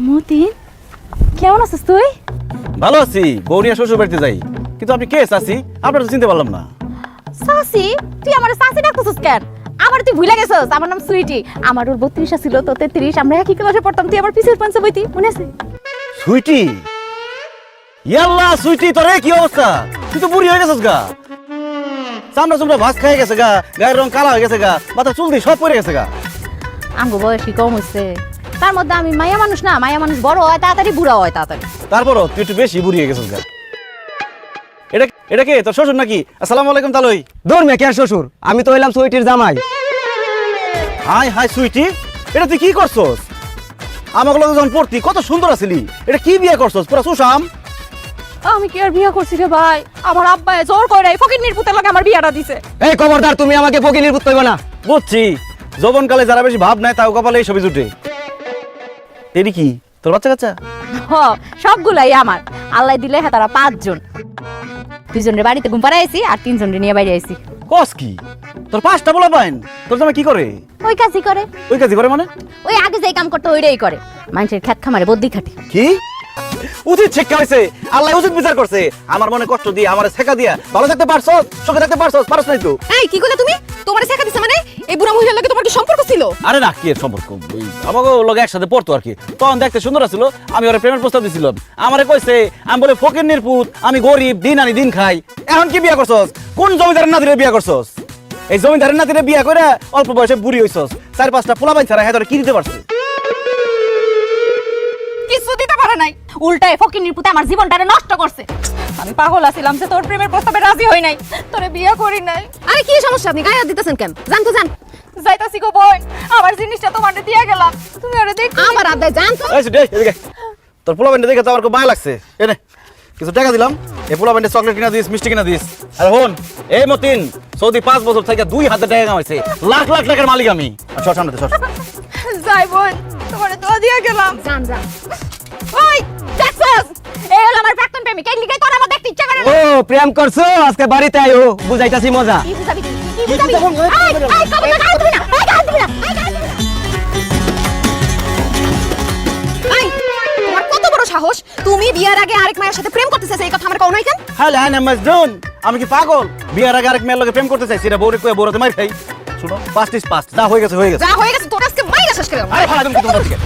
মতিন কেমন আছিস তুই? ভালো আছি বৌনিয়া শ্বশুর বাড়িতে যাই। কিন্তু আপনি কে চাচি আপনার তো চিনতে পারলাম না। চাচি তুই আমার চাচি ডাকতেছিস কেন? আমার তুই ভুলে গেছিস আমার নাম সুইটি। আমার ওর বত্রিশা ছিল তো তেত্রিশ আমরা একই ক্লাসে পড়তাম তুই আমার পিছের পঞ্চে বইতি মনে আছে? সুইটি? ইয়াল্লা সুইটি তোরে কি অবস্থা? তুই তো বুড়ি হয়ে গেছিস গা। চামড়া চামড়া ভাস খেয়ে গেছে গা গায়ের রং কালা হয়ে গেছে গা মাথা চুল দিয়ে সব পড়ে গেছে গা। আঙ্গু বয়সী কম হচ্ছে তার মধ্যে আমি মায়া মানুষ না মায়া মানুষ বড় হয় তাড়াতাড়ি বুড়া হয় তাড়াতাড়ি। তারপরও তুই একটু বেশি বুড়িয়ে গেছিস গা। এটা এটা কে? তোর শ্বশুর নাকি? আসসালামু আলাইকুম তালই। দৌড় মেয়ে কে শ্বশুর? আমি তো হইলাম সুইটির জামাই। Hi hi Sweety? এটা তুই কি করছস? আমাকে যখন পড়তি কত সুন্দর আছিলি। এটা কি বিয়ে করছস? পুরা সুশাম। আমি কি আর বিয়ে করছি রে ভাই? আমার আব্বা জোর করে এই ফকির নির্পুতের লাগে আমার বিয়াটা দিছে। এই খবরদার তুমি আমাকে বকি নির্বুত করবে না। বুঝছি। যৌবনকালে যারা বেশি ভাব নাই তাও কপালে এই ছবি জুটে। এটি কি? তোর বাচ্চা কাচ্চা? হ সবগুলাই আমার। আল্লাহ দিলে হ্যাঁ তারা পাঁচজন। বাড়িতে ঘুম পাড়াই আইছি আর তিনজনের নিয়ে বাইরে আইছি। কস কি? তোর পাঁচটা বলা পাইন। তোর জামাই কি করে? ওই কাজই করে। ওই কাজই করে মানে? ওই আগে যেই কাম করতে ওইটাই করে। মানুষের খ্যাত খামারে বদ্যি খাটে। কি? উচিত শিক্ষা হয়েছে আল্লাহ উচিত বিচার করছে। আমার মনে কষ্ট দিয়ে আমার শেখা দিয়া। ভালো থাকতে পারছ সুখে থাকতে পারছ পারছ নাই তো। এই কি কইলে তুমি? তোমার শেখা দিছে মানে? এই বুড়া মহিলার লাগে ছিল? আরে রাখ কি সম্পর্ক? আমাকে লোক একসাথে পড়তো আর কি। তখন দেখতে সুন্দর আছিল, আমি ওরা প্রেমের প্রস্তাব দিছিলাম। আমারে কইছে, আমি বলে ফকির নির্পুত আমি গরিব, দিন আনি, দিন খাই। এখন কি বিয়া করছস? কোন জমিদারের নাতিরে বিয়া করছস? এই জমিদারের নাতিরে বিয়া করে অল্প বয়সে বুড়ি হইছস। চার পাঁচটা পোলা বাইন ছাড়া হ্যাঁ কি দিতে পারছে? উল্টায় ফকির নির্পুতে আমার জীবনটারে নষ্ট করছে। আমি পাগল আছিলাম যে তোর প্রেমের প্রস্তাবে রাজি হই নাই তোরে বিয়ে করি নাই। আরে কি সমস্যা? আপনি গায়ে হাত দিতেছেন কেন? জান তো জান যাইতাছি গো বোন আমার জিনিসটা তোমার দিয়ে গেলাম তুমি ওরে দেখ। আমার আদায় জান তো। এই এই, এদিকে। তোর পোলা বাইনটা দেখে তো আমার খুব ভালো লাগছে। এনে কিছু টাকা দিলাম। এই পোলা বাইনটা চকলেট কিনা দিস মিষ্টি কিনা দিস। আর হন এই মতিন সৌদি পাঁচ বছর থেকে দুই হাজার টাকা কামাইছে। লাখ লাখ টাকার মালিক আমি। আর সর সামনে সর। যাই বোন তোমারে দোয়া দিয়ে গেলাম। জান জান ওই! দেখছস এই হলো আমার প্রাক্তন প্রেমিক এই তোর আমার দেখতে ইচ্ছা করে। ও প্রেম করছ? আজকে বাড়িতে আইও বুঝাইতাছি মজা। কি বুঝাবি তুই? কি বুঝাবি? আই আই কবে না। গাল দিবি না আই গাল দিবি না আই গাল দিবি না তোমার কত বড় সাহস? তুমি বিয়ার আগে আরেক মায়ের সাথে প্রেম করতেছিস এই কথা আমার কও নাই কেন? হ্যালো হ্যাঁ আমি কি পাগল? বিয়ার আগে আরেক মেয়ের লগে প্রেম করতে চাইছি এটা বউরে কয়ে বউরাতে মার খাই। শুনো পাঁচ টিস পাঁচ যা হয়ে গেছে হয়ে গেছে। যা হয়ে গেছে তোর আজকে মাইরা শেষ করে আরে ফালা তুমি তোমরা আজকে?